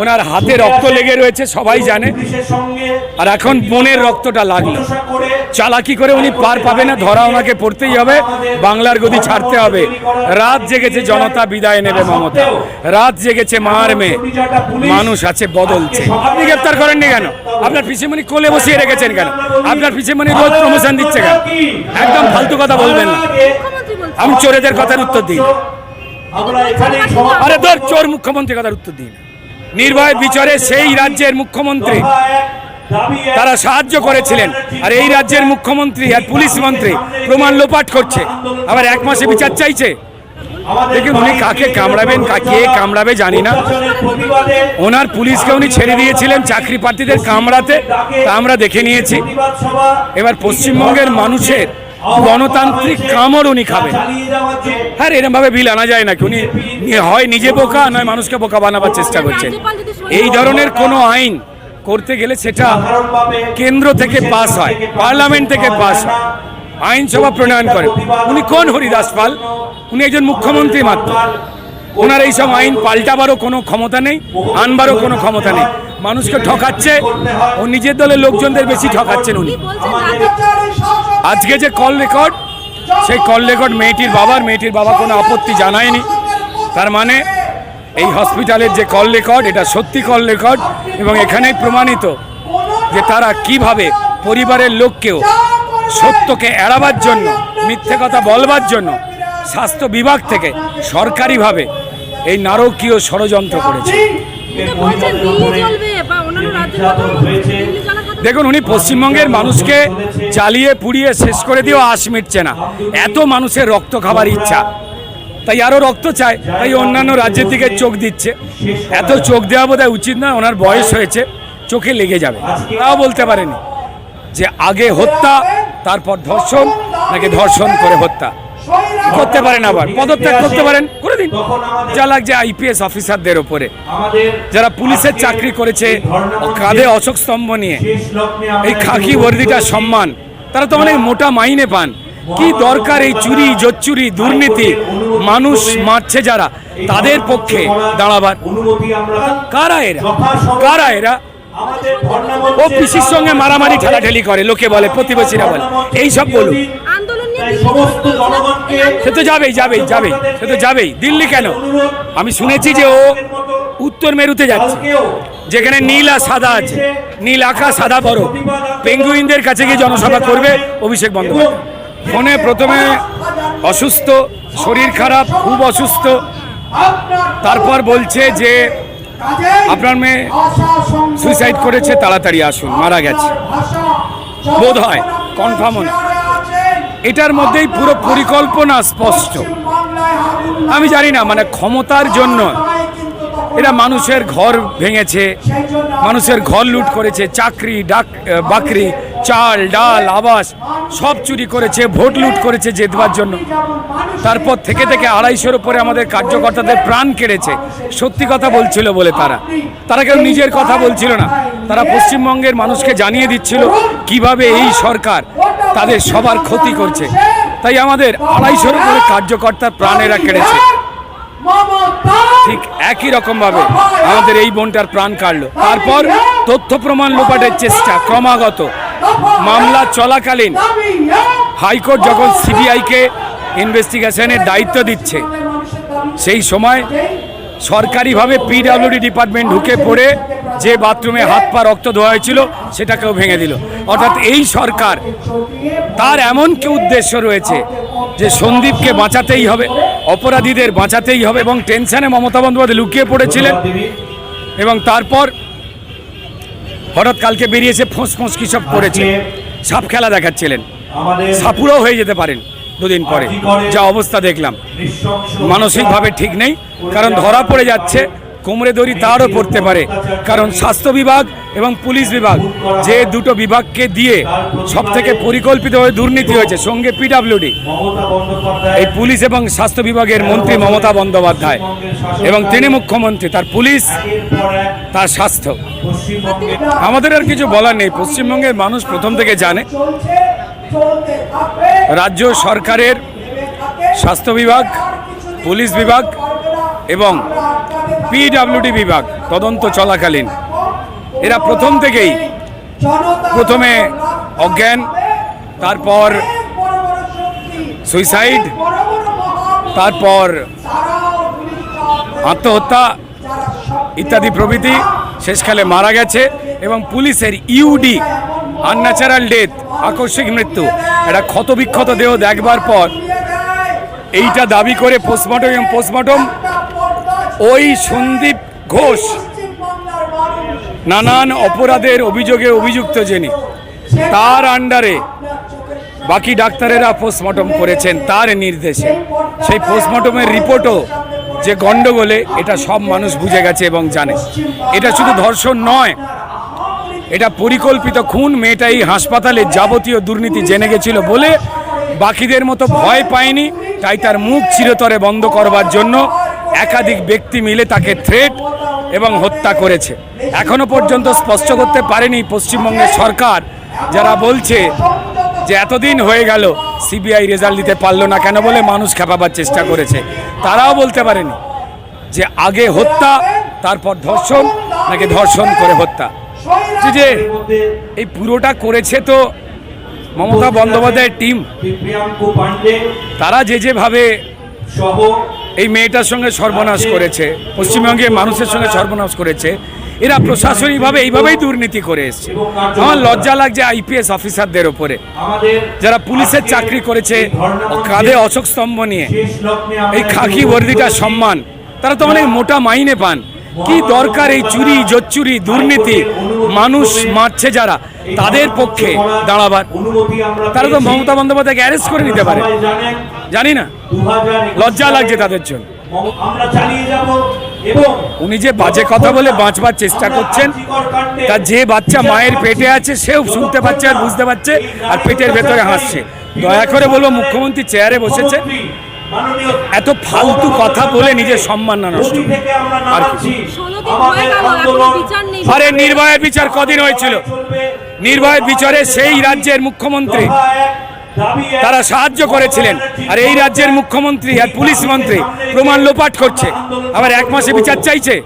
ওনার হাতে রক্ত লেগে রয়েছে, সবাই জানে। আর এখন বোনের রক্তটা লাগল। চালাকি করে উনি পার পাবে না, ধরা ওনাকে পড়তেই হবে, বাংলার গদি ছাড়তে হবে। রাত জেগেছে জনতা, বিদায় নেবে মমতা। রাত জেগেছে মার মেয়ে। মানুষ আছে, বদলছে। আপনি গ্রেপ্তার করেননি কেন? আপনার পিসিমণি কোলে বসিয়ে রেখেছেন কেন? আপনার পিসিমণি রোজ প্রমোশন দিচ্ছে কেন? একদম ফালতু কথা বলবেন না। আমি চোরেদের কথার উত্তর দিই না। আরে তোর চোর মুখ্যমন্ত্রী কথার উত্তর দিন নির্ভয় বিচারে সেই রাজ্যের মুখ্যমন্ত্রী। তারা সাহায্য করেছিলেন। আর এই রাজ্যের মুখ্যমন্ত্রী আর পুলিশ মন্ত্রী প্রমাণ লোপাট করছে। আবার এক মাসে বিচার চাইছে। দেখুন উনি কাকে কামড়াবেন, কাকে কামড়াবে জানি না। ওনার পুলিশকে উনি ছেড়ে দিয়েছিলেন চাকরি প্রার্থীদের কামড়াতে। তা আমরা দেখে নিয়েছি। এবার পশ্চিমবঙ্গের মানুষের গণতান্ত্রিক কামড় উনি খাবেন। হ্যাঁ এরম ভাবে বিল আনা যায় নাকি? উনি হয় নিজে বোকা, নয় মানুষকে বোকা বানাবার চেষ্টা করছেন। এই ধরনের কোনো আইন করতে গেলে সেটা কেন্দ্র থেকে পাস হয়, পার্লামেন্ট থেকে পাস হয়। আইনসভা প্রণয়ন করে উনি কোন হরিদাস পাল? উনি একজন মুখ্যমন্ত্রী মাত্র। ওনার এইসব আইন পাল্টাবারও কোনো ক্ষমতা নেই, আনবারও কোনো ক্ষমতা নেই। মানুষকে ঠকাচ্ছে, ও নিজের দলের লোকজনদের বেশি ঠকাচ্ছেন উনি। আজকে যে কল রেকর্ড সেই কল রেকর্ড মেয়েটির বাবার, মেয়েটির বাবা কোনো আপত্তি জানায়নি। তার মানে এই হসপিটালের যে কল রেকর্ড এটা সত্যি কল রেকর্ড এবং এখানেই প্রমাণিত যে তারা কীভাবে পরিবারের লোককেও সত্যকে এড়াবার জন্য, মিথ্যে কথা বলবার জন্য স্বাস্থ্য বিভাগ থেকে সরকারিভাবে এই নারকীয় ষড়যন্ত্র করেছে। দেখুন, উনি পশ্চিমবঙ্গের মানুষকে চালিয়ে পুড়িয়ে শেষ করে দিয়েও আশ মিটছে না। এত মানুষের রক্ত খাবার ইচ্ছা। তাই আরও রক্ত চায়, তাই অন্যান্য রাজ্যের দিকে চোখ দিচ্ছে। এত চোখ দেওয়া বোধহয় উচিত না ওনার বয়স হয়েছে, চোখে লেগে যাবে। তাও বলতে পারেনি। যে আগে হত্যা, তারপর ধর্ষণ, নাকি ধর্ষণ করে হত্যা। করতে পারেন আবার, পদত্যাগ করতে পারেন, করে দিন। যা লাগছে আইপিএস অফিসারদের ওপরে যারা পুলিশের চাকরি করেছে, কাঁধে অশোক স্তম্ভ নিয়ে। এই খাকি বর্দিটা সম্মান, তারা তো অনেক মোটা মাইনে পান। কি দরকার এই চুরি, জোচ্চুরি, দুর্নীতি? মানুষ মারছে যারা, তাদের পক্ষে দাঁড়াবার। কারা এরা? কারা এরা? ও পিসির সঙ্গে মারামারি ঠেলাঠেলি করে লোকে বলে প্রতিবেশীরা বলে। এই সব বলুন। সে তো যাবেই যাবেই যাবেই সে তো যাবেই। দিল্লি কেন? আমি শুনেছি যে ও উত্তর মেরুতে যাচ্ছে। যেখানে নীল আর সাদা আছে। নীল আকাশ সাদা বরফ। পেঙ্গুইনদের কাছে গিয়ে জনসভা করবে অভিষেক বন্দ্যোপাধ্যায়। ফোনে প্রথমে অসুস্থ শরীর খারাপ খুব অসুস্থ। তারপর বলছে যে আপনার মেয়ে সুইসাইড করেছে তাড়াতাড়ি আসুন মারা গেছে। বোধ হয় কনফার্ম না এটার মধ্যেই পুরো পরিকল্পনা স্পষ্ট। আমি জানি না মানে ক্ষমতার জন্য এরা মানুষের ঘর ভেঙেছে মানুষের ঘর লুট করেছে চাকরি ডাক বাকরি চাল, ডাল, আবাস সব চুরি করেছে, ভোট লুট করেছে জেতবার জন্য। তারপর থেকে থেকে আড়াইশোর উপরে আমাদের কার্যকর্তাদের প্রাণ কেড়েছে। সত্যি কথা বলছিল বলে তারা। তারা কেউ নিজের কথা বলছিল না। তারা পশ্চিমবঙ্গের মানুষকে জানিয়ে দিচ্ছিল কীভাবে এই সরকার তাদের সবার ক্ষতি করছে। তাই আমাদের আড়াইশোর উপরে কার্যকর্তার প্রাণেরা কেড়েছে। ঠিক একই রকম ভাবে আমাদের এই বোনটার প্রাণ কাটলো। তারপর তথ্য প্রমাণ লোপাটের চেষ্টা ক্রমাগত। মামলা চলাকালীন হাইকোর্ট যখন সিবিআইকে ইনভেস্টিগেশনের দায়িত্ব দিচ্ছে, সেই সময় সরকারিভাবে পিডাব্লিউডি ডিপার্টমেন্ট ঢুকে পড়ে যে বাথরুমে হাত পা রক্ত ধোয়া হয়েছিল সেটাকেও ভেঙে দিল। অর্থাৎ এই সরকার তার এমন কি উদ্দেশ্য রয়েছে যে সন্দীপকে বাঁচাতেই হবে, অপরাধীদের বাঁচাতেই হবে এবং টেনশনে মমতা বন্দ্যোপাধ্যায় লুকিয়ে পড়েছিলেন এবং তারপর হঠাৎ কালকে বেরিয়েছে, ফোঁস ফোঁস কি সব করেছে। সাপ খেলা দেখাচ্ছিলেন। সাপুরাও হয়ে যেতে পারেন দুদিন পরে। যা অবস্থা দেখলাম। মানসিকভাবে ঠিক নেই, কারণ ধরা পড়ে যাচ্ছে কোমরে দড়ি তারও পড়তে পারে। কারণ স্বাস্থ্য বিভাগ এবং পুলিশ বিভাগ যে দুটো বিভাগকে দিয়ে সব থেকে পরিকল্পিতভাবে দুর্নীতি হয়েছে, সঙ্গে পিডাব্লিউডি এই পুলিশ এবং স্বাস্থ্য বিভাগের মন্ত্রী মমতা বন্দ্যোপাধ্যায় এবং তিনি মুখ্যমন্ত্রী, তার পুলিশ, তার স্বাস্থ্য। আমাদের আর কিছু বলার নেই। পশ্চিমবঙ্গের মানুষ প্রথম থেকে জানে, রাজ্য সরকারের স্বাস্থ্য বিভাগ, পুলিশ বিভাগ এবং পিডাব্লিউডি বিভাগ, তদন্ত চলাকালীন। এরা প্রথম থেকেই প্রথমে অজ্ঞান, তারপর সুইসাইড তারপর আত্মহত্যা ইত্যাদি প্রভৃতি শেষকালে মারা গেছে এবং পুলিশের ইউডি আনন্যাচারাল ডেথ আকস্মিক মৃত্যু। একটা ক্ষতবিক্ষত দেহ দেখবার পর এইটা দাবি করে পোস্টমর্টম এবং পোস্টমর্টম ওই সন্দীপ ঘোষ নানান অপরাধের অভিযোগে অভিযুক্ত যিনি, তার আন্ডারে বাকি ডাক্তারেরা পোস্টমর্টম করেছেন তার নির্দেশে। সেই পোস্টমর্টমের রিপোর্টও যে গণ্ডগোলে এটা সব মানুষ বুঝে গেছে এবং জানে। এটা শুধু ধর্ষণ নয়, এটা পরিকল্পিত খুন মেয়েটা এই হাসপাতালে যাবতীয় দুর্নীতি জেনে গেছিল বলে বাকিদের মতো ভয় পায়নি, তাই তার মুখ চিরতরে বন্ধ করবার জন্য একাধিক ব্যক্তি মিলে তাকে থ্রেট এবং হত্যা করেছে। এখনও পর্যন্ত স্পষ্ট করতে পারেনি পশ্চিমবঙ্গের সরকার। যারা বলছে যে এতদিন হয়ে গেল, সিবিআই রেজাল্ট দিতে পারল না কেন বলে মানুষ খেপাবার চেষ্টা করেছে। তারাও বলতে পারেনি যে আগে হত্যা, তারপর ধর্ষণ, নাকি ধর্ষণ করে হত্যা। যে এই পুরোটা করেছে তো মমতা বন্দ্যোপাধ্যায়ের টিম তারা যে যেভাবে এই মেয়েটার সঙ্গে সর্বনাশ করেছে পশ্চিমবঙ্গের মানুষের সঙ্গে সর্বনাশ করেছে। এরা প্রশাসনিকভাবে এইভাবেই দুর্নীতি করে এসছে। আমার লজ্জা লাগছে আইপিএস অফিসারদের ওপরে যারা পুলিশের চাকরি করেছে কাঁধে অশোক স্তম্ভ নিয়ে। এই খাকি বর্দিটার সম্মান তারা তো অনেক মোটা মাইনে পান। কি দরকার এই চুরি জোচ্চুরি দুর্নীতি? মানুষ মারছে যারা। তাদের পক্ষে দাঁড়াবার। তারা তো মমতা বন্দ্যোপাধ্যায়কে অ্যারেস্ট করে নিতে পারে। জানি না। লজ্জা লাগছে তাদের জন্য। উনি যে বাজে কথা বলে বাঁচবার চেষ্টা করছেন তার যে বাচ্চা মায়ের পেটে আছে সেও শুনতে পাচ্ছে আর বুঝতে পারছে আর পেটের ভেতরে হাসছে। দয়া করে বলব মুখ্যমন্ত্রী চেয়ারে বসেছে। এত ফালতু কথা বলে নিজের সম্মান না নষ্ট। আর আরে নির্ভয়ের বিচার কদিন হয়েছিল? নির্ভয়ের বিচারে সেই রাজ্যের মুখ্যমন্ত্রী। তারা সাহায্য করেছিলেন। আর এই রাজ্যের মুখ্যমন্ত্রী আর পুলিশ মন্ত্রী প্রমাণ লোপাট করছে। আবার এক মাসে বিচার চাইছে।